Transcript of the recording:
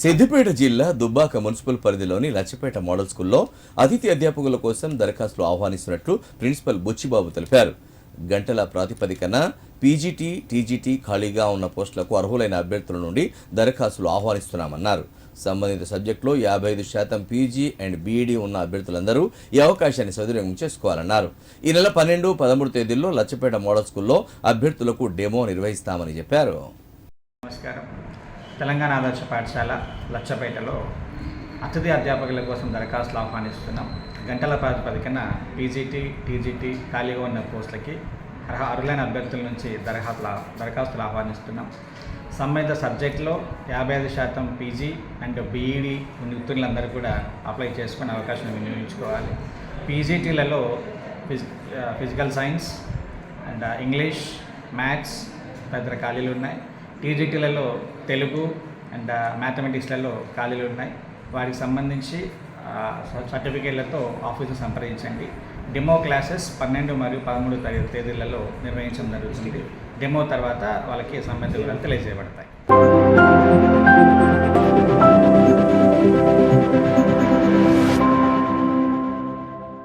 సిద్దిపేట జిల్లా దుబ్బాక మున్సిపల్ పరిధిలోని లచ్చపేట మోడల్ స్కూల్లో అతిథి అధ్యాపకుల కోసం దరఖాస్తులు ఆహ్వానిస్తున్నట్లు ప్రిన్సిపల్ బుచ్చిబాబు తెలిపారు. గంటల ప్రాతిపదికన పీజీటీ టీజీటీ ఖాళీగా ఉన్న పోస్టులకు అర్హులైన అభ్యర్థుల నుండి దరఖాస్తులు ఆహ్వానిస్తున్నామన్నారు. సంబంధిత సబ్జెక్టులో యాభై ఐదు శాతం పీజీ అండ్ బీఈడీ ఉన్న అభ్యర్థులందరూ ఈ అవకాశాన్ని సద్వినియోగం చేసుకోవాలన్నారు. ఈ నెల పన్నెండు పదమూడు తేదీల్లో లచ్చపేట మోడల్ స్కూల్లో అభ్యర్థులకు డెమో నిర్వహిస్తామని చెప్పారు. నమస్కారం. తెలంగాణ ఆదర్శ పాఠశాల లచ్చపేటలో అతిథి అధ్యాపకుల కోసం దరఖాస్తులు ఆహ్వానిస్తున్నాం. గంటల ప్రాతిపదికన పీజీటీ టీజీటీ ఖాళీగా ఉన్న పోస్టులకి అర్హ అర్హులైన అభ్యర్థుల నుంచి దరఖాస్తులు దరఖాస్తులు ఆహ్వానిస్తున్నాం. సంబంధిత సబ్జెక్టులో యాభై ఐదు శాతం పీజీ అండ్ బీఈడి నిపుణులందరూ కూడా అప్లై చేసుకునే అవకాశం వినియోగించుకోవాలి. పీజీటీలలో Fiji physical science and English maths తదితర ఖాళీలు ఉన్నాయి. టీజీటీలలో తెలుగు అండ్ మ్యాథమెటిక్స్లలో ఖాళీలు ఉన్నాయి. వాటికి సంబంధించి సర్టిఫికేట్లతో ఆఫీసు సంప్రదించండి. డెమో క్లాసెస్ పన్నెండు మరియు పదమూడు తేదీలలో నిర్వహించడం జరుగుతుంది. డెమో తర్వాత వాళ్ళకి సంబంధిత వివరాలు తెలియజేయబడతాయి.